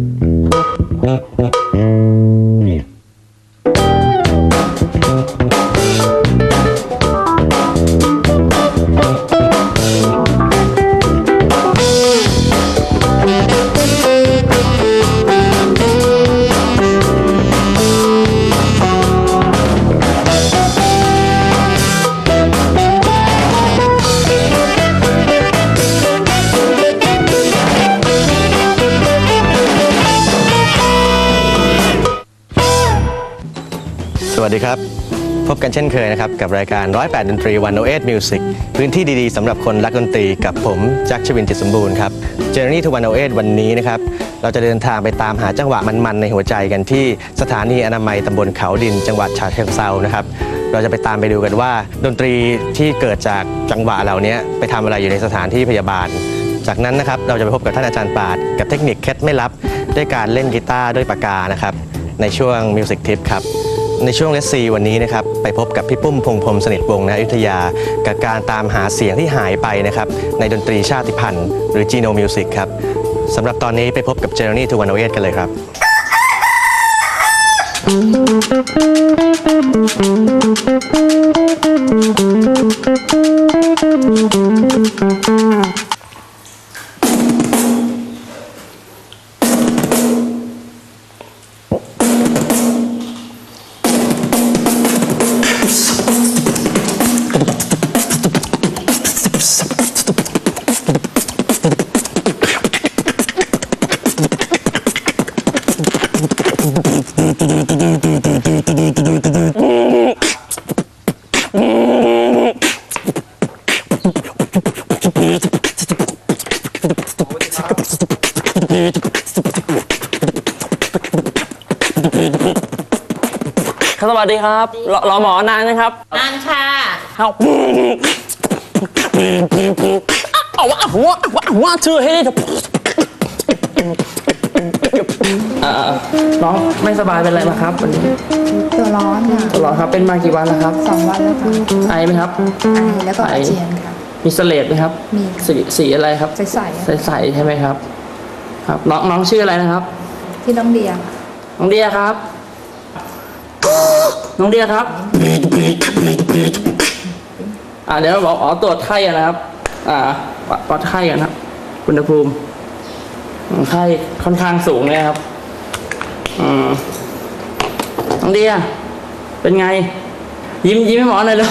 ส กันเช่นเคยนะครับ กับรายการ 108 ดนตรี 108 Music พื้นที่ดีๆสำหรับคนรักดนตรีกับผมแจ็คชวินจิตสมบูรณ์ครับ Journey to 108 วันนี้นะครับ เราจะเดินทางไปตามหาจังหวะมันๆ ในหัวใจกันที่สถานีอนามัยตำบลเขาดิน จังหวัดฉะเชิงเซานะครับเราจะไปตามไปดูกันว่า ดนตรีที่เกิดจากจังหวะเหล่านี้ไปทำอะไรอยู่ในสถานที่พยาบาล จากนั้นนะครับเราจะไปพบกับท่านอาจารย์ปาดกับเทคนิคเคล็ดไม่ลับด้วยการเล่นกีตาร์ด้วยปากกานะครับในช่วง Music Tip ครับ ในช่วงเลสซีวันนี้นะครับไปพบกับพี่ปุ้มพงษ์พรมสนิทวงศ์นะอยุธยา กับการตามหาเสียงที่หายไปนะครับในดนตรีชาติพันธุ์หรือ Geno Music ครับสำหรับตอนนี้ไปพบกับ Journey to 108กันเลยครับส วัสดีครับรอรอหมอนานนะครับนานค่ะเอาเอาว่าว่าว่าว่าชื่อให้ได้เอ่อน้องไม่สบายเป็นไรนะครับวันนี้ตัวร้อนค่ะตลอดครับเป็นมากี่วันแล้วครับ สองวันแล้วค่ะไอไหมครับ ไอแล้วก็ไออาเจียนค่ะ มีเสลดไหมครับ มีสีสีอะไรครับใสๆอะใสๆใช่ไหมครับ ครับน้องน้องชื่ออะไรนะครับ ที่น้องเดียน้องเดียครับ น้องเดียครับอ่าเดี๋ยวบอกอ๋อตรวจไข้นะครับ อ่าวัดวัดไข้กันครับอุณหภูมิไข้ค่อนข้างสูงเลยครับอืมน้องเดียเป็นไง ยิ้มยิ้มให้หมอหน่อยเลย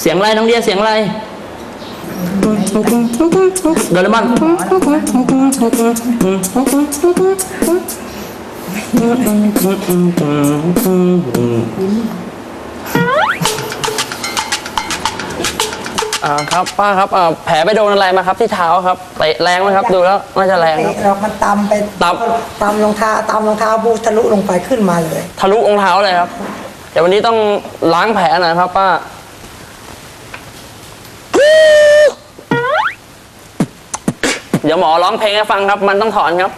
เสียงอะไรน้องเดียเสียงอะไรโดเรมอน อ่าครับป้าครับอ่าแผลไปโดนอะไรมาครับที่เท้าครับเตะแรงไหมครับดูแล้วน่าจะแรงครับเรามันตำไปตำ ตำรองเท้าตำรองเท้าบูทะลุลงไปขึ้นมาเลย ทะลุรองเท้าเลยครับ เดี๋ยววันนี้ต้องล้างแผลหน่อยครับป้า เดี๋ยวหมอร้องเพลงให้ฟังครับ มันต้องถอนครับ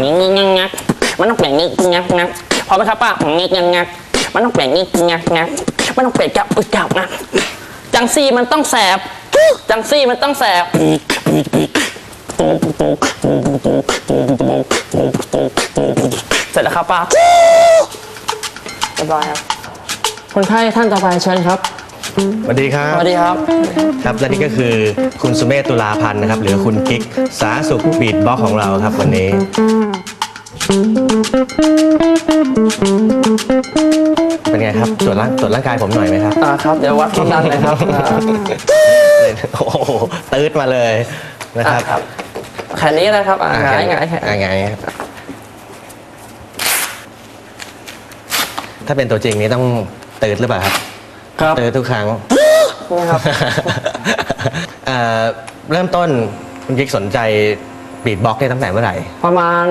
งี้งี้งักงักมันต้องเปลี่ยนงี้งักงักพอไหมครับป้างี้งักงักมันต้องเปลี่ยนงี้งักงักมันต้องเปลี่ยนกับอึกกับงักจังซี่มันต้องแสบ จังซี่มันต้องแสบเสร็จแล้วครับป้าเรียบร้อยครับ คนไข้ท่านต่อไปเชิญครับ สวัสดีครับ สวัสดีครับ ครับและนี่ก็คือคุณสุเมธตุลาพันธ์นะครับ หรือคุณกิ๊กสาสุขบีดบ็อกของเราครับวันนี้ เป็นไงครับตรวจร่างตรวจร่างกายผมหน่อยไหมครับอ่าครับ เดี๋ยววัดความดันเลยครับอ่าโอ้โหตืดมาเลยนะครับอะครับแขนนี้นะครับอ่าหงายหงายแขนอ่หงายครับถ้าเป็นตัวจริงนี้ต้อง ตืดหรือเปล่าครับครับตืดทุกครั้งนี่ครับ เอ่อเริ่มต้นคุณกิ๊กสนใจบีดบ็อกซ์เนี่ยตั้งแต่เมื่อไหร่ประมาณ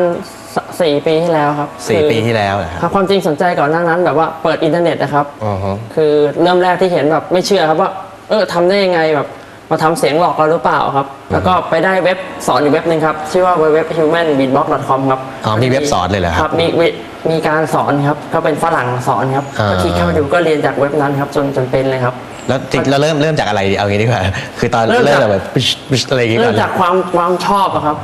สสี่ปีที่แล้วครับสี่คือปีที่แล้วเหรอคครัรับบความจริงสนใจก่อนหน้านั้นแบบว่าเปิดอินเทอร์เน็ตนะครับ อ๋อฮะ คือเริ่มแรกที่เห็นแบบไม่เชื่อครับว่า เออทำได้ยังไงแบบ มาทำเสียงหลอกเราหรือเปล่าครับ แล้วก็ไปได้เว็บสอนอยู่เว็บหนึ่งครับ ชื่อว่า www.humanbeatbox.com ครับอ๋อมีเว็บสอนเลยเหรอคครับรับ มีมีมีการสอนครับ ก็เป็นฝรั่งสอนครับอ่าก็คลิกเข้าไปดูก็เรียนจากเว็บนั้นครับ จนจนเป็นเลยครับ แล้วจริงเราเริ่มเริ่มจากอะไรดีเอางี้ดีกว่า คือตอนเริ่เริ่มมจากจากแบบปิ๊ชปิ๊ชอะไรอย่างงี้ก่เริ่อมนจากความความชอบอะครับ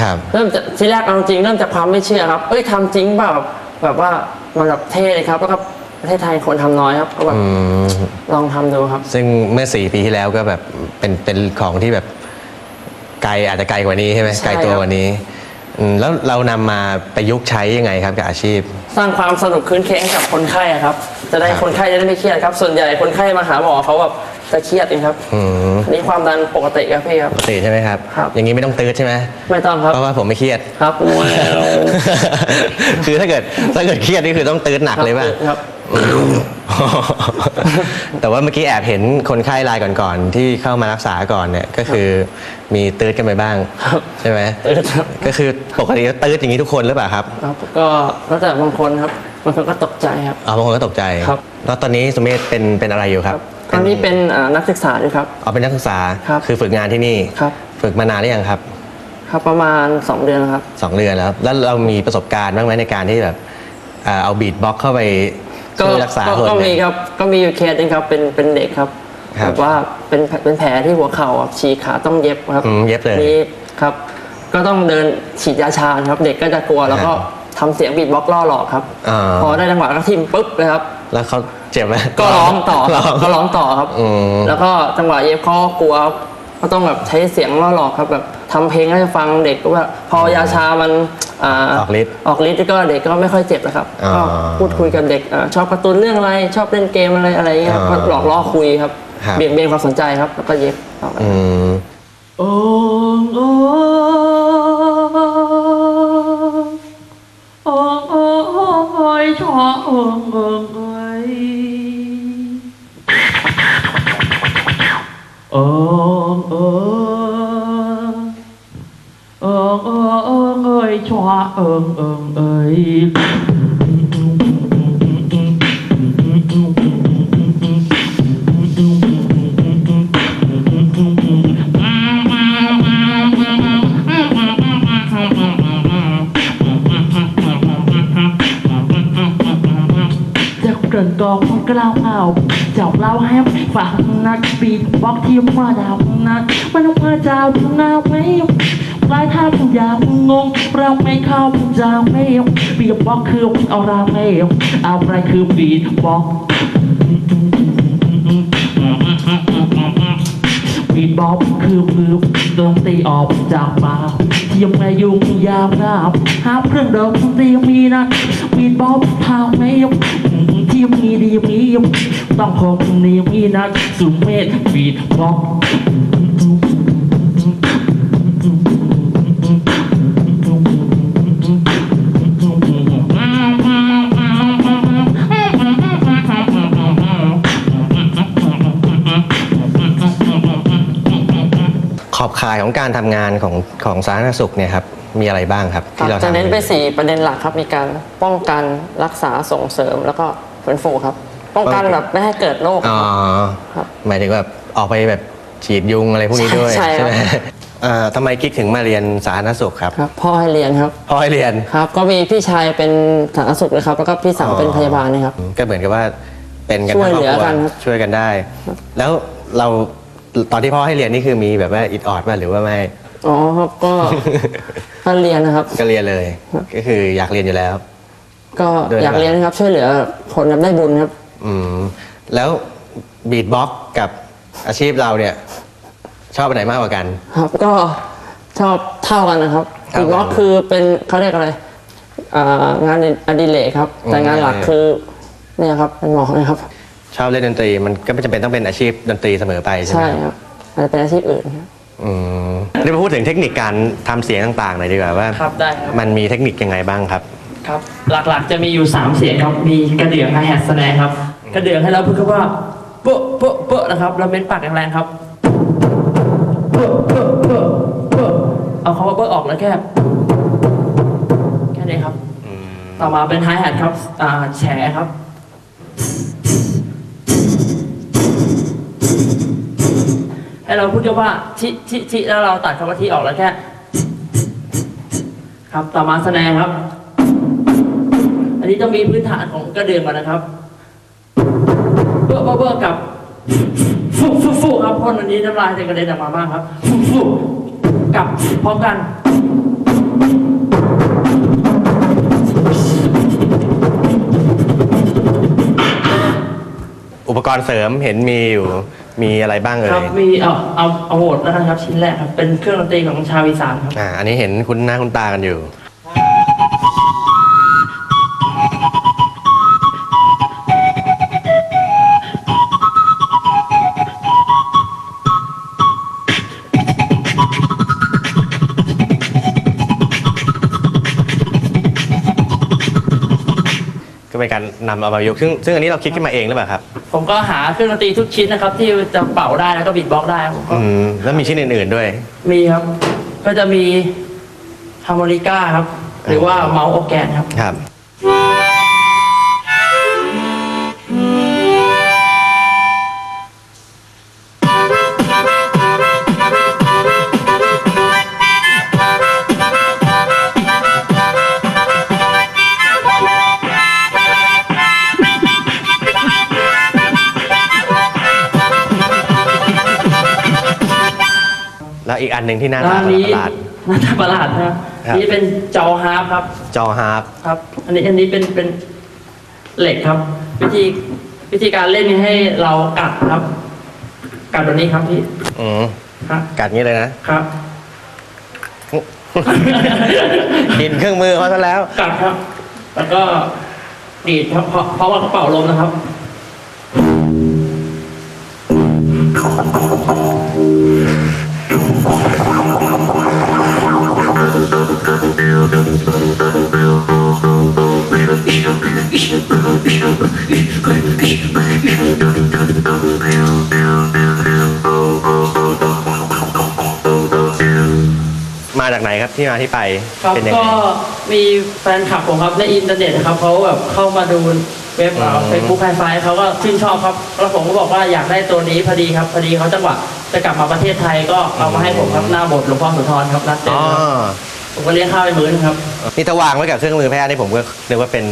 ครับ เริ่มจากทีแรกเอาจริงเริ่มจากความไม่เชื่อครับ เอ้ยทำจริงเปล่าแบบแบบว่ามันแบบเท่เลยครับแล้วก็ ประเทศไทยคนทำน้อยครับ ก็แบบอืมลองทำดูครับ ซึ่งเมื่อสี่ปีที่แล้วก็แบบเป็นเป็นของที่แบบไกลอาจจะไกลกว่านี้ใช่ไหมใช่ไกลตัวครับ กว่านี้อืมแล้วเรานำมาประยุกต์ใช้ยังไงครับกับอาชีพ สร้างความสนุกคืนเคงให้กับคนไข้อะครับ จะได้ครับ คนไข้จะได้ไม่เครียดครับ ส่วนใหญ่คนไข้มาหาหมอเขาแบบจะเครียดเองครับอืมอันนี้ความดันปกติครับพี่ครับ ปกติใช่ไหมครับ ครับ อย่างนี้ไม่ต้องตื้อใช่ไหมไม่ต้องครับ เพราะว่าผมไม่เครียด ครับว้าวคือถ้าเกิดถ้าเกิดเครียดนี่คือต้องตื้อหนักเลยป่ะครับ แต่ว่าเมื่อกี้แอบเห็นคนไข้รายก่อนๆที่เข้ามารักษาก่อนเนี่ยก็คือมีตื้อกันไปบ้างครับใช่ไหมตื้อครับก็คือปกติก็ตื้ออย่างนี้ทุกคนหรือเปล่าครับครับ ก็แล้วแต่บางคนครับบางคนก็ตกใจครับอ๋อบางคนก็ตกใจครับแล้วตอนนี้สุเมธเป็นเป็นอะไรอยู่ครับตอนนี้เป็นอ่านักศึกษาด้วยครับเอาเป็นนักศึกษาครับคือฝึกงานที่นี่ครับฝึกมานานหรือยังครับ ครับประมาณ 2 เดือนครับสองเดือนแล้วแล้วเรามีประสบการณ์บ้างไหมในการที่แบบเอ่อเอาบีทบ็อกเข้าไป ก็ช่วยรักษาก็คนก็มีเนี่ยครับก็มีอยู่เคสหนึงครับเป็นเป็นเด็กครับครับแบบว่าเป็นเป็นแผลที่หัวเข่าครับฉีกขาต้องเย็บครับอืมเย็บเลยนี่ครับ ก็ต้องเดินฉีดยาชาครับ เด็กก็จะกลัวแล้วก็ครับทำเสียงบีทบ็อกซ์ล่อหลอกครับ อ่า พอได้จังหวะก็ทิมปุ๊บเลยครับ แล้วเขาเจ็บไหมก็ร้องต่อร้อง ก็ร้องต่อครับ อืมแล้วก็จังหวะเย็บเขาก็กลัวครับ ก็ต้องแบบใช้เสียงล่อหลอกครับแบบทำเพลงให้ฟังเด็กก็ว่าพอยาชามันอาออกฤทธิ์ออกฤทธิ์ก็เด็กก็ไม่ค่อยเจ็บนะครับอ่าก็พูดคุยกับเด็กอาชอบการ์ตูนเรื่องอะไรชอบเล่นเกมอะไรอะไรเงี้ยครับอ่าก็หลอกล่อคุยครับครับ เบี่ยงเบนความสนใจครับแล้วก็เย็บต่อไป อืม โอ้งโอ้โอ้โอ้โอ้ยชอโอ้งโอ้งโอ้ยโอ้งโอ้โอ้งโอ้โอ้งโอ้ยชอโอ้ง โอ้งโอ้ ยจะเกริ่นกองกล่าวเอาเจ้าเล่าให้ฟังนักปีดบอกที่มาดาวนะมันมาเจ้าหน้าไม่ปลายท่าผู้ยาวงงเราไม่เข้าผู้เจ้าไม่ปีดบอกคือเอาเราไม่เอาอะไรคือปีดบอกบีดบอกคือมือเดนตรีออกจากปากเทียมไงยุงยาวงาหาเครื่องเดนตรีมีนะบีดบอกทางไม่ยกที่มีดีมีต้องคงนี้มีนะสุเมธบีดบอกขอบข่ายของการทำงานของของสาธารณสุขเนี่ยครับมีอะไรบ้างครับที่เราจะเน้นไปสี่ประเด็นหลักครับมีการป้องกันรักษาส่งเสริมแล้วก็ ฟื้นฟูครับ ป้องกันแบบไม่ให้เกิดโรคอ๋อครับหมายถึงแบบออกไปแบบฉีดยุงอะไรพวกนี้ด้วยใช่ใช่ครับไหมเอ่อทำไมกิ๊กถึงมาเรียนสาธารณสุขครับครับ พ่อให้เรียนครับพ่อให้เรียนครับ ก็มีพี่ชายเป็นสาธารณสุขนะครับ แล้วก็พี่สาวเป็นพยาบาลนะครับ ก็เหมือนกับว่าเป็นกันช่วยทั้งครอบเหลือครัวกันครับช่วยกันได้ แล้วเราตอนที่พ่อให้เรียนนี่คือมีแบบว่าอิดออดป่ะหรือว่าไม่อ๋อครับก็ก็เรียนนะครับ ก็เรียนเลย ก็คืออยากเรียนอยู่แล้ว ก็ด้วยอยากเรียนนะครับช่วยเหลือคนแบบได้บุญครับ อืมแล้วบีทบ็อกกับอาชีพเราเนี่ย ชอบอันไหนมากกว่ากัน ครับ ก็ชอบเท่ากันนะครับเท่ากันอีกว่าคือเป็นเขาเรียกอะไรอ่างานอดิเรกครับ แต่งานหลักอืมคือเนี่ยครับเป็นหมอนะครับ ชอบเล่นดนตรี มันก็ไม่จำเป็นต้องเป็นอาชีพดนตรีเสมอไปใช่ไหมใช่ครับครับอาจจะเป็นอาชีพอื่นครับ อืมเดี๋ยวมาพูดถึงเทคนิคการทำเสียงต่างๆหน่อยดีกว่าว่า ครับได้ครับ มันมีเทคนิคยังไงบ้างครับ ครับ หลักๆจะมีอยู่ 3 เสียงครับ มีกระเดื่องไฮแฮทแสดงครับ กระเดื่องให้เราพูดคำว่าเปอะเปอะเปอะนะครับแล้วเม้นปากแรงๆครับเปอะเปอะเปอะเปอะเอาคำว่าเปอะออกแล้วแค่แค่นี้ครับ ต่อมาเป็นไฮแฮทครับอ่าแฉครับให้ให้เราพูดแค่ว่าชิชิชิแล้วเราตัดคำว่าที่ออกแล้วแค่ ครับต่อมาแสดงครับอั นนี้ต้องมีพื้นฐานของกระเดื่องก่อนนะครับเบ้อเบ้อเบ้อกับฟุฟุฟุครับพ่นอันนี้น้ำลายจะกระเด็นออกมาบ้างครับฟุฟุกับพร้อมกันอุปกรณ์เสริมเห็นมีอยู่มีอะไรบ้างเอ่ครับยมีเอาเอาเอาโหมดแล้วนะครับชิ้นแรกครับ เป็นเครื่องดนตรีของชาวอีสานครับ อ่าอันนี้เห็นคุณหน้าคุณตากันอยู่ เป็นการนำเอามาประยุกต์ซึ่งซึ่งอันนี้เราคิดขึ้นมาเองหรือเปล่าครับผมก็หาเครื่องดนตรีทุกชิ้นนะครับที่จะเป่าได้แล้วก็บีทบ็อกซ์ได้ผมก็อืมแล้วมีชิ้นอื่นๆด้วย มีครับ ก็จะมีฮาร์โมนิก้าครับ หรือว่าเมาส์ออร์แกนครับ ครับ นหนึ่งที่หน้าตาด้านนี้ประหลาดหน้าตาประหลาดนะครับครับนี่เป็นจอฮาร์ปครับ จอฮาร์ปครับ อันนี้อันนี้เป็นเป็นเหล็กครับ วิธีวิธีการเล่นนี่ให้เรากัดครับ กัดแบบนี้ครับพี่อืมครับกัดงี้เลยนะครับกินเครื่องมือเขาซะแล้วกัดครับ แล้วก็ดีดครับเพราะเพราะว่ากระเป๋าลมนะครับ มาจากไหนครับที่มาที่ไปครับเป็นยังก็ไงมีแฟนคลับผมครับในอินเทอร์เน็ตนะครับเขาแบบเข้ามาดูเว็บอืมเฟซบุ๊กไฮไฟเขาก็ชื่นชอบครับ แล้วผมก็บอกว่าอยากได้ตัวนี้พอดีครับ พอดีเขาจังหวะจะกลับมาประเทศไทยก็เอามาให้ผมครับหน้าบทหลวงพ่อโสุธรครับนัดเจออ๋อ ครับ ผมก็เลี้ยงข้าวไปมื้อนึงครับ นี่ถ้าวางไว้กับเครื่องมือแพทย์นี่ผมก็นึกว่าเป็น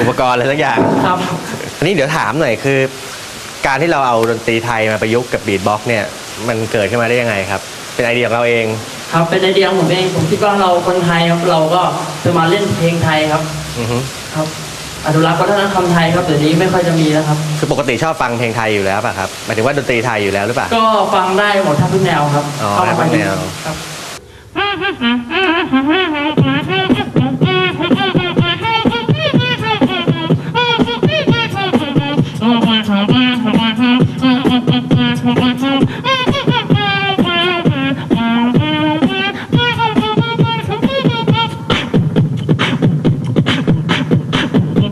อุปกรณ์อะไรสักอย่าง ครับ อันนี้เดี๋ยวถามหน่อยคือ การที่เราเอาดนตรีไทยมาประยุกต์กับบีทบ็อกซ์เนี่ยมันเกิดขึ้นมาได้ยังไงครับ เป็นไอเดียของเราเอง ครับเป็นไอเดียของผมเองผมคิดว่าเราคนไทยครับเราก็จะมาเล่นเพลงไทยครับอือฮึครับอนุรักษ์วัฒนธรรมไทยครับเดี๋ยวนี้ไม่ค่อยจะมีแล้วครับ คือปกติชอบฟังเพลงไทยอยู่แล้วป่ะครับหมายถึงว่าดนตรีไทยอยู่แล้วหรือเปล่า ก็ฟังได้หมดทั้งทุกแนวครับอ๋อเข้ามาได้ทุกแนว ครับ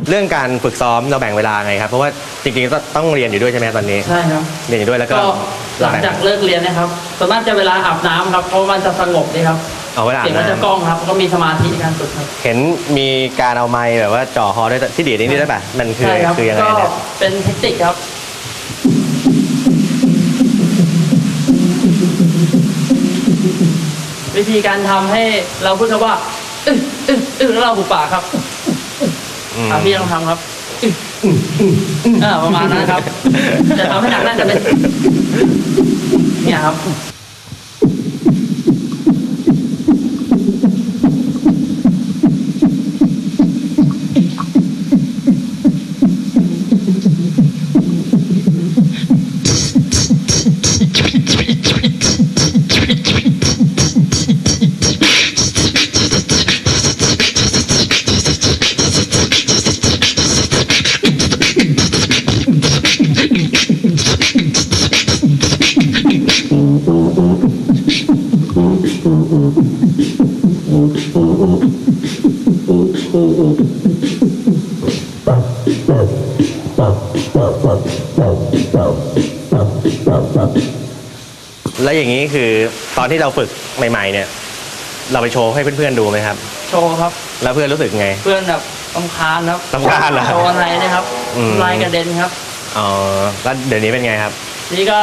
เรื่องการฝึกซ้อมเราแบ่งเวลาไงครับ เพราะว่าจริงๆต้องต้องเรียนอยู่ด้วยใช่ไหมตอนนี้ ใช่ครับ เรียนอยู่ด้วยแล้วก็ ก็ หลังจากเลิกเรียนนะครับส่วนมากจะเวลาอาบน้ำครับ เพราะมันจะสงบดีครับ เอาเวลาเสียงมันจะน้ำกล้องครับก็มีสมาธิในการฝึกครับ เห็นมีการเอาไม้แบบว่าจ่อคอด้วยที่ดีดนี่ได้ป่ะมันคือใช่ครับคือยังไงก็เนี่ยเป็นเทคนิคครับ วิธีการทำให้เราพูดคำว่าอึ๊ะอึ๊ะอึ๊ะแล้วเราหุบปากครับอืม อะพี่ลองทำครับ อึ๊ะอึ๊ะอึ๊ะอ่าประมาณนั้นครับ จะทำให้หนักน่าจะเป็นเนี่ยครับ แล้วอย่างนี้คือตอนที่เราฝึกใหม่ ๆ เนี่ย เราไปโชว์ให้เพื่อนๆดูไหมครับ โชว์ครับ แล้วเพื่อนรู้สึกไง เพื่อนแบบลำคาญครับรำคาญเหรอโชว์อะไรนะครับอืม ลายกระเด็นครับ อ๋อแล้วเดี๋ยวนี้เป็นไงครับ นี่ก็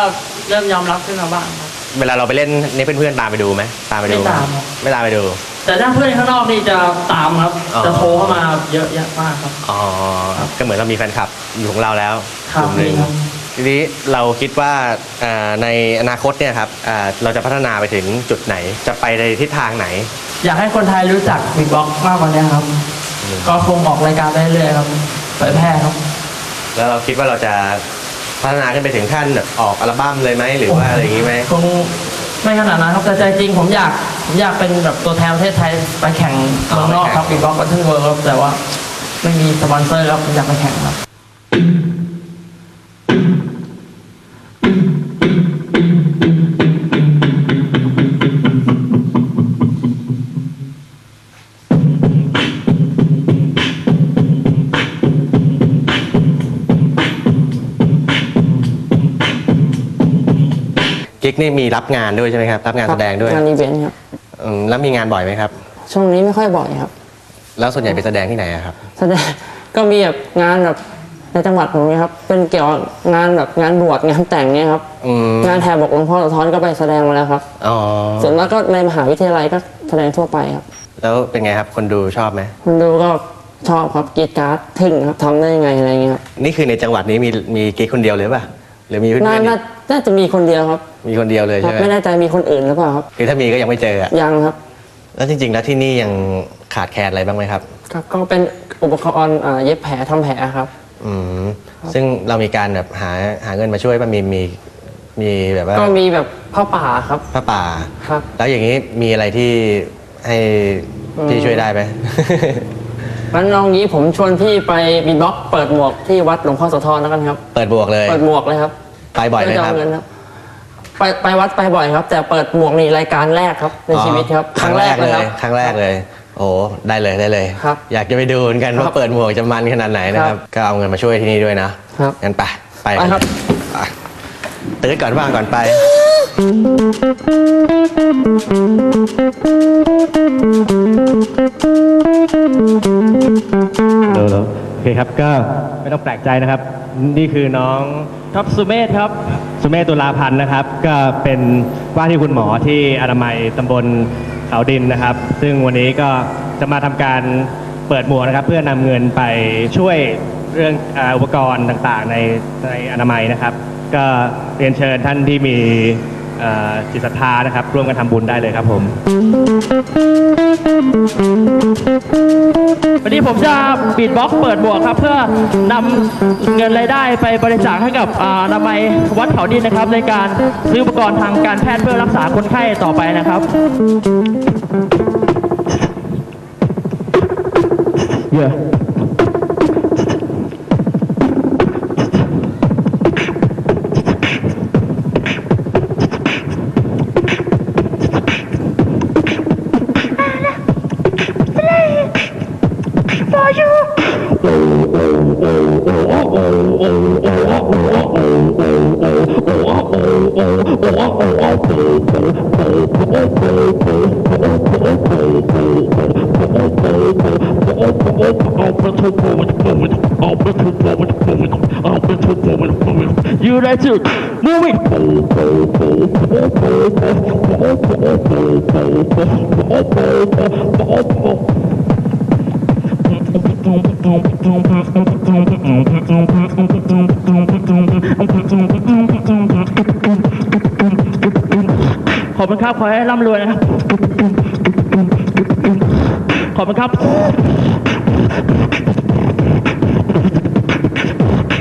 เริ่มยอมรับขึ้นมาบ้างครับ เวลาเราไปเล่นนี่เพื่อนๆตามไปดูไหมตามไปดูหไม่ตามครับ ไม่ตามไปดู แต่ถ้าเพื่อนข้างนอกนี่จะตามครับ อ๋อ จะโทรเข้ามาเยอะแยะมากครับ อ๋อก็เหมือนเรามีแฟนคลับอยู่ของเราแล้วครับกลุ่มหนึ่งมีครับ ทีนี้เราคิดว่าเอ่อในอนาคตเนี่ยครับเอ่อเราจะพัฒนาไปถึงจุดไหนจะไปในทิศทางไหน อยากให้คนไทยรู้จักบิ๊กบ็อกมากกว่านี้ครับก็คงออกรายการได้เรื่อยๆครับเผยแพร่ครับ แล้วเราคิดว่าเราจะพัฒนาขึ้นไปถึงขั้นแบบออกอัลบั้มเลยไหมหรือว่าอะไรอย่างนี้ไหม คง ไม่ขนาดนั้นครับแต่ใจจริงผมอยากผมอยากเป็นแบบตัวแทนประเทศไทยไปแข่งเมืองนอกครับบิ๊กบ็อกบัตเทิลเวิร์ครับแต่ว่าไม่มีสปอนเซอร์ครับผมอยากไปแข่งครับ กิ๊กนี่มีรับงานด้วยใช่ไหมครับ รับงานแสดงด้วยงานอีเวนต์ครับอืมแล้วมีงานบ่อยไหมครับ ช่วงนี้ไม่ค่อยบ่อยครับ แล้วส่วนใหญ่ไปแสดงที่ไหนอะครับ แสดงก็มีแบบงานแบบในจังหวัดผมเนี่ยครับ เป็นเกี่ยวกับงานแบบงานบวชงานแต่งเนี่ยครับ อืมงานแทนบอกหลวงพ่อสะท้อนก็ไปแสดงมาแล้วครับ อ๋อส่วนมากก็ในมหาวิทยาลัยก็แสดงทั่วไปครับแล้วเป็นไงครับ คนดูชอบไหมคนดูก็ชอบครับกรีดกราร์ดทึ่งครับทำได้ยังไงอะไรเงี้ยครับนี่คือในจังหวัดนี้มีมีกิ๊กคนเดียวเลยป่ะหรือมีเพื่อนน่าๆอีน่าก น่าจะมีคนเดียวครับมีคนเดียวเลยครัใช่บไหมไม่แน่ใจมีคนอื่นหรือเปล่าครับ คือถ้ามีก็ยังไม่เจออะยังครับ แล้วจริง ๆ แล้วที่นี่ยังขาดแคลนอะไรบ้างไหมครับก็ก็เป็นอุปกรณ์อ่าเย็บแผลทำแผลครับ อืมซึ่งเรามีการแบบหาหาเงินมาช่วยป่ะมีมีมีแบบว่าก็มีแบบผ้าป่าครับผ้าป่า ครับ แล้วอย่างนี้มีอะไรที่ให้พี่ช่วยได้ไหม งั้นลองงี้ผมชวนพี่ไปบีบ็อกเปิดหมวกที่วัดหลวงพ่อโสธรแล้วกันครับ เปิดบวกเลย เปิดหมวกเลยครับ ไปบ่อยไหมครับเพื่จะเาเงินไปไปวัดไปบ่อยครับ แต่เปิดหมวกนี่รายการแรกครับในชีวิตครับครั้งแรกเลยครับครั้งแรกเลย โอ้ได้เลยได้เลยครับอยากจะไปดูเหมือนกันครับว่าเปิดหมวกจะมันขนาดไหนนะครับ ก็เอาเงินมาช่วยที่นี่ด้วยนะครับงั้นไปไปไปครับไปตื่นก่อนว่างก่อนไปโลโลโอ เคครับ ก็ไม่ต้องแปลกใจนะครับ นี่คือน้องท็อปสุเมธครับ สุเมธตุลาพันธ์นะครับ ก็เป็นว่าที่คุณหมอที่อนามัยตำบลเขาดินนะครับ ซึ่งวันนี้ก็จะมาทำการเปิดหมวกนะครับ เพื่อนำเงินไปช่วยเรื่องอุปกรณ์ต่างๆ ในในอนามัยนะครับ ก็เรียนเชิญท่านที่มี จิตศรัทธานะครับ ร่วมกันทำบุญได้เลยครับผม วันนี้ผมจะบีดบ็อกซ์เปิดบวกครับ เพื่อนำเงินรายได้ไปบริจาคให้กับอ่าอนามัยวัดเขาดินนะครับ ในการซื้ออุปกรณ์ทางการแพทย์เพื่อรักษาคนไข้ต่อไปนะครับ Yeah. ขอบคุณครับ ขอให้ร่ำรวยนะครับ ขอบคุณครับ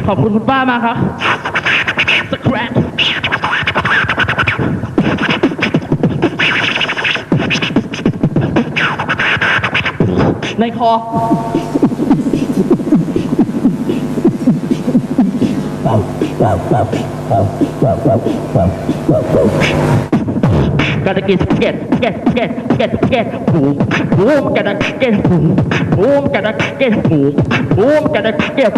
ขอบคุณคุณป้ามากครับสแคร ในคอ ก็จะกินเก็ดเก็ดเก็ดเก็ดเก็ดผูกผูกกันนะเก็ดผูกผูกกันนะเก็ดผูกผูกกันนะเก็ด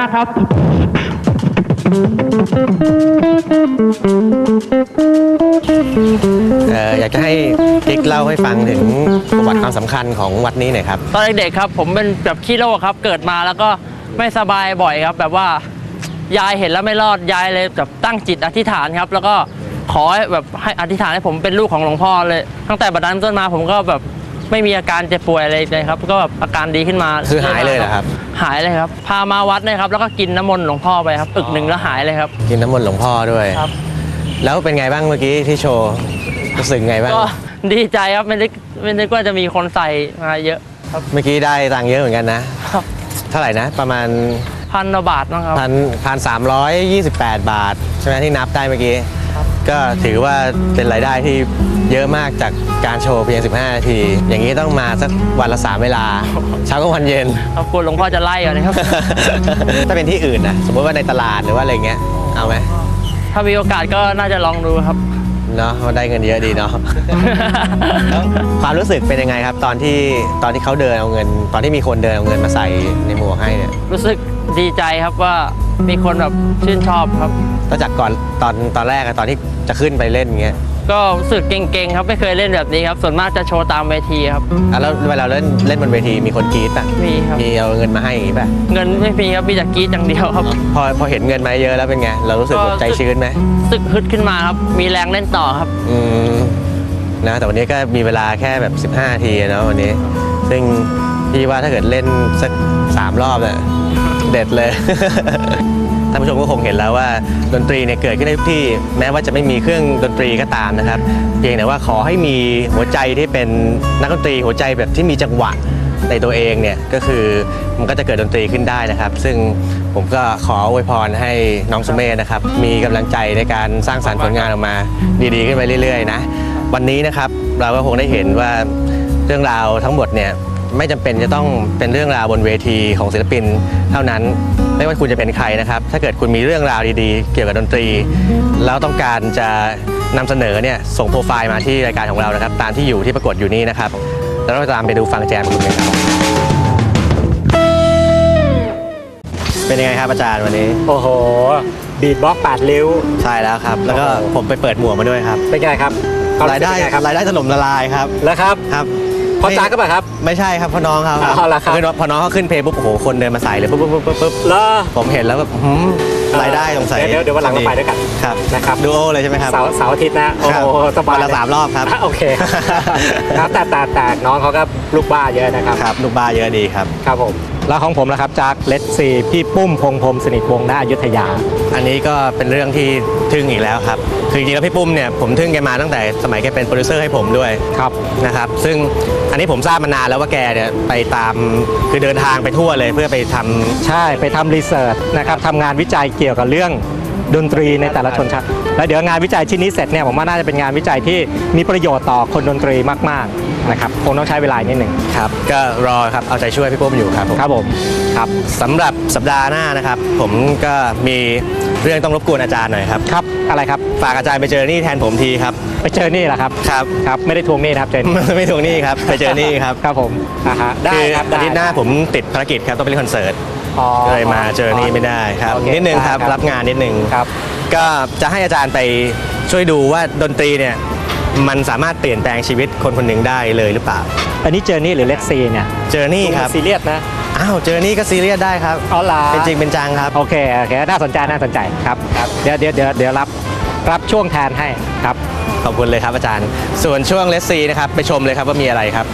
มากครับเอ่ออยากจะให้กิ๊กเล่าให้ฟังถึงประวัติความสำคัญของวัดนี้หน่อยครับ ตอนเด็กๆครับ ผมเป็นแบบขี้โรคครับ เกิดมาแล้วก็ไม่สบายบ่อยครับ แบบว่ายายเห็นแล้วไม่รอดยายเลยแบบตั้งจิตอธิษฐานครับ แล้วก็ขอให้แบบให้อธิษฐานให้ผมเป็นลูกของหลวงพ่อเลย ตั้งแต่บัดนั้นต้นมาผมก็แบบ ไม่มีอาการเจ็บป่วยอะไรเลยครับ ก็แบบอาการดีขึ้นมาคือหายเลยเหรอครับ หายเลยครับ พามาวัดเลยครับแล้วก็กินน้ำมนต์หลวงพ่อไปครับอึกหนึ่งแล้วหายเลยครับ กินน้ำมนต์หลวงพ่อด้วย ครับ แล้วเป็นไงบ้างเมื่อกี้ที่โชว์รู้สึกไงบ้าง ก็ดีใจครับไม่ได้ไม่ได้ว่าจะมีคนใส่มาเยอะครับเมื่อกี้ได้ตังค์เยอะเหมือนกันนะ ครับเท่าไหร่นะ ประมาณพันกว่าบาทมั้งครับ พันพันสามร้อยยี่สิบแปดบาท ใช่ไหมที่นับได้เมื่อกี้ ก็ถือว่าเป็นรายได้ที่ เยอะมากจากการโชว์เพียง 15 นาที อย่างนี้ต้องมาสักวันละสามเวลา เช้ากับวันเย็น ครับกลัวหลวงพ่อจะไล่ก่อนนะครับ ถ้าเป็นที่อื่นนะสมมติว่าในตลาดหรือว่าอะไรเงี้ยเอาไหมถ้ามีโอกาสก็น่าจะลองดูครับ เนาะเขาได้เงินเยอะดีเนาะแล้วความรู้สึกเป็นยังไงครับ ตอนที่ตอนที่เขาเดินเอาเงิน ตอนที่มีคนเดินเอาเงินมาใส่ในหมวกให้เนี่ยรู้สึกดีใจครับว่ามีคนแบบชื่นชอบครับแล้วจากก่อนตอนตอนแรกอะตอนที่จะขึ้นไปเล่นอย่างเงี้ย ก็รู้สึกเก่งๆครับไม่เคยเล่นแบบนี้ครับ ส่วนมากจะโชว์ตามเวทีครับ อะแล้วเวลาเล่นเล่นบนเวทีมีคนกรี๊ดป่ะมีครับ มีเอาเงินมาให้อย่างงี้ป่ะเงินไม่มีครับมีแต่กรีดอย่างเดียวครับ พอพอเห็นเงินมาเยอะแล้วเป็นไงเรารู้สึกแบบใจชื้นไหมรู้สึกฮึดขึ้นมาครับ มีแรงเล่นต่อครับ อืมนะแต่วันนี้ก็มีเวลาแค่แบบ 15นาทีอะเนาะวันนี้ ซึ่งพี่ว่าถ้าเกิดเล่นสักสามรอบเนี่ยเด็ดเลย ท่านผู้ชมก็คงเห็นแล้วว่าดนตรีเนี่ยเกิดขึ้นได้ทุกที่แม้ว่าจะไม่มีเครื่องดนตรีก็ตามนะครับ เพียงแต่ว่าขอให้มีหัวใจที่เป็นนักดนตรีหัวใจแบบที่มีจังหวะในตัวเองเนี่ยก็คือมันก็จะเกิดดนตรีขึ้นได้นะครับ ซึ่งผมก็ขออวยพรให้น้องสุเมธนะครับ มีกำลังใจในการสร้างสรรค์ผลงานออกมา ดีๆ ขึ้นไปเรื่อยๆนะ วันนี้นะครับเราก็คงได้เห็นว่าเรื่องราวทั้งหมดเนี่ย ไม่จำเป็นจะต้องเป็นเรื่องราวบนเวทีของศิลปิน เท่านั้น ไม่ว่าคุณจะเป็นใครนะครับ ถ้าเกิดคุณมีเรื่องราวดีๆ เกี่ยวกับดนตรี แล้วต้องการจะนำเสนอเนี่ยส่งโปรไฟล์มาที่รายการของเรานะครับ ตามที่อยู่ที่ปรากฏอยู่นี่นะครับ แล้วเราตามไปดูฟังแจมคุณกันครับเป็นยังไงครับอาจารย์วันนี้ โอ้โห บีบล็อกแปดริ้ว ใช่แล้วครับ แล้วก็ผมไปเปิดหมวกมาด้วยครับ เป็นไงครับควมรายได้สึกเป็นงครับรายได้ถล่มละลายครับแล้วครับครับ พอจ้าก็ปล่ะครับ ไม่ใช่ครับพ่อน้องเขาอ๋อเหรอครับพพอน้องเขาขึ้นเพลงปุ๊บโอ้โหคนเดินมาใส่เลยปุ๊บปุ๊บปุ๊บปุ๊บปุ๊บแล้วผมเห็นแล้วแบบหืมรายได้สงสัยเดี๋ยวเดี๋ยววันหลังเราไปด้วยกันครับนะครับดูโอเลยใช่ไหมครับเสาร์เสาร์อาทิตย์นะโอ้ครับโหสบายวันละสามรอบครับอะโอเคครับแต่แต่แต่น้องเขาก็ลูกบ้าเยอะนะครับครับลูกบ้าเยอะดีครับครับผม แล้วของผมนะครับจากเลดซีพี่ปุ้มพงพรหมสนิทวงศ์ณอยุธยา อันนี้ก็เป็นเรื่องที่ทึ่งอีกแล้วครับ คือจริงๆแล้วพี่ปุ้มเนี่ยผมทึ่งแกมาตั้งแต่สมัยแกเป็นโปรดิวเซอร์ให้ผมด้วยครับนะครับ ซึ่งอันนี้ผมทราบมานานแล้วว่าแกเนี่ยไปตามคือเดินทางไปทั่วเลยเพื่อไปทำ ใช่ไปทำรีเสิร์ชนะครับทำงานวิจัยเกี่ยวกับเรื่องดนตรีในแต่ละชนชั้นแล้วเดี๋ยวงานวิจัยชิ้นนี้เสร็จเนี่ยผมว่าน่าจะเป็นงานวิจัยที่มีประโยชน์ต่อคนดนตรีมากๆนะครับคงต้องใช้เวลานิดหนึ่งครับ ก็รอครับเอาใจช่วยพี่ปุ้มอยู่ครับผมครับผมครับสำหรับสัปดาห์หน้านะครับ ผมก็มีเรื่องต้องรบกวนอาจารย์หน่อยครับครับอะไรครับฝากอาจารย์ไปเจอนี่แทนผมทีครับ ไปเจอนี่แหละครับครับครับไม่ได้ทวงหนี่นะครับเจอนี่ไม่ทวงหนี้ครับไปเจอนี่ครับครับผมอ่าฮะได้คือครับอาทิตย์หน้าได้ผมติดภารกิจครับต้องไปเล่นคอนเสิร์ตอ๋อ ก็เลยมาเจอนี่ไม่ได้ครับ โอเคนิดนึงครับได้รับงานนิดนึง ครับ ก็จะให้อาจารย์ไปช่วยดูว่าดนตรีเนี่ย มันสามารถเปลี่ยนแปลงชีวิตคนคนหนึ่งได้เลยหรือเปล่า อันนี้เจอนี่หรือเลดซีเนี่ยเจอนี่ครับซีเรียสนะอ้าวเจอนี่ก็ซีเรียสได้ครับเอาล่ะเป็นจริงเป็นจังครับโอเคโอเคน่าสนใจน่าสนใจครับครับเดี๋ยวเดี๋ยวเดี๋ยวเดี๋ยวรับรับช่วงแทนให้ครับขอบคุณเลยครับอาจารย์ ส่วนช่วงเลสซีนะครับไปชมเลยครับว่ามีอะไรครับ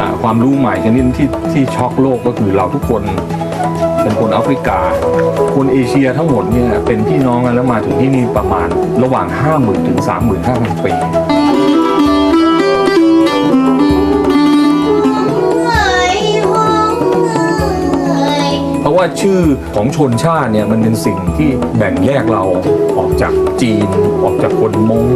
อ่าความรู้ใหม่ชนิดที่ที่ช็อกโลกก็คือเราทุกคน เป็นคนแอฟริกา คนเอเชียทั้งหมดเนี่ยเป็นพี่น้องกันแล้วมาถึงที่นี่ประมาณระหว่าง 50,000 ถึง 35,000 ปี ชื่อของชนชาติเนี่ยมันเป็นสิ่งที่แบ่งแยกเราออกจากจีน ออกจากคนมง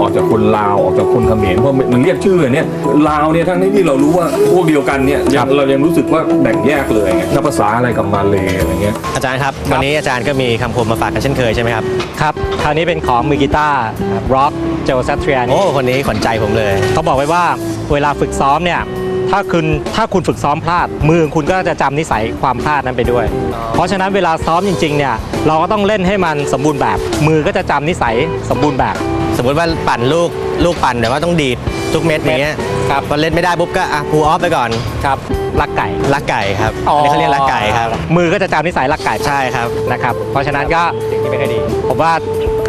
ออกจากคนลาวออกจากคนเขมรเพราะมันเรียกชื่อเนี่ยลาวเนี่ยทั้งที่เรารู้ว่าพวกเดียวกันเนี่ยยังเรายังรู้สึกว่าแบ่งแยกเลยไงนับภาษาอะไรกับมาเลยอะไรเงี้ยอาจารย์ครับวันนี้อาจารย์ก็มีคำคมมาฝากกันเช่นเคยใช่ไหมครับครับคราวนี้เป็นของมือกีตาร์ร็อกโจซัตเทรียนโอ้คนนี้ขวัญใจผมเลยเขาบอกไว้ว่าเวลาฝึกซ้อมเนี่ย ถ้าคุณถ้าคุณฝึกซ้อมพลาด มือของคุณก็จะจำนิสัยความพลาดนั้นไปด้วย เพราะฉะนั้นเวลาซ้อมจริงๆเนี่ยเราก็ต้องเล่นให้มันสมบูรณ์แบบ มือก็จะจำนิสัยสมบูรณ์แบบ สมมติว่าปั่นลูกลูกปั่นแต่ว่าต้องดีดทุกเม็ดอย่างเงี้ยครับพอเล่นไม่ได้ปุ๊บก็อะพูออฟไปก่อนครับลักไก่ลักไก่ครับอันนี้เขาเรียกลักไก่ครับ มือก็จะจำนิสัยลักไก่ใช่ครับนะครับ เพราะฉะนั้นก็สิ่งที่ไม่ค่อยดีผมว่า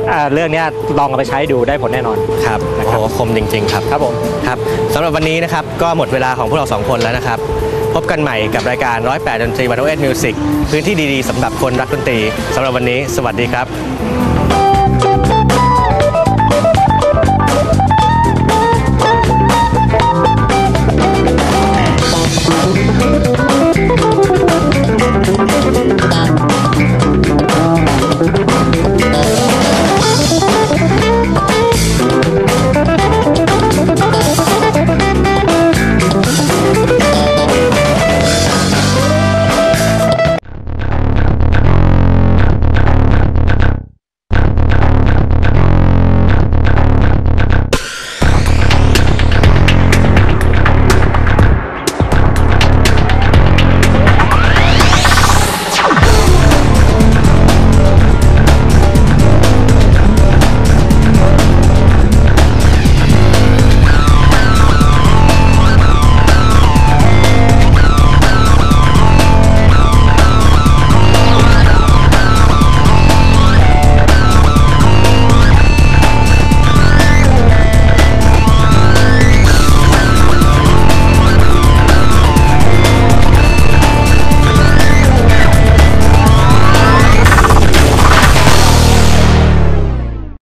เอ่อเรื่องเนี้ยลองเอาไปใช้ดูได้ผลแน่นอนครับนะโอ้ครับโหคมจริง ๆ ครับครับผมครับสำหรับวันนี้นะครับก็หมดเวลาของพวกเราสองคนแล้วนะครับ พบกันใหม่กับรายการ108ดนตรีวันโอเอสมิวสิกพื้นที่ดีๆสำหรับคนรักดนตรีสำหรับวันนี้ สวัสดีครับ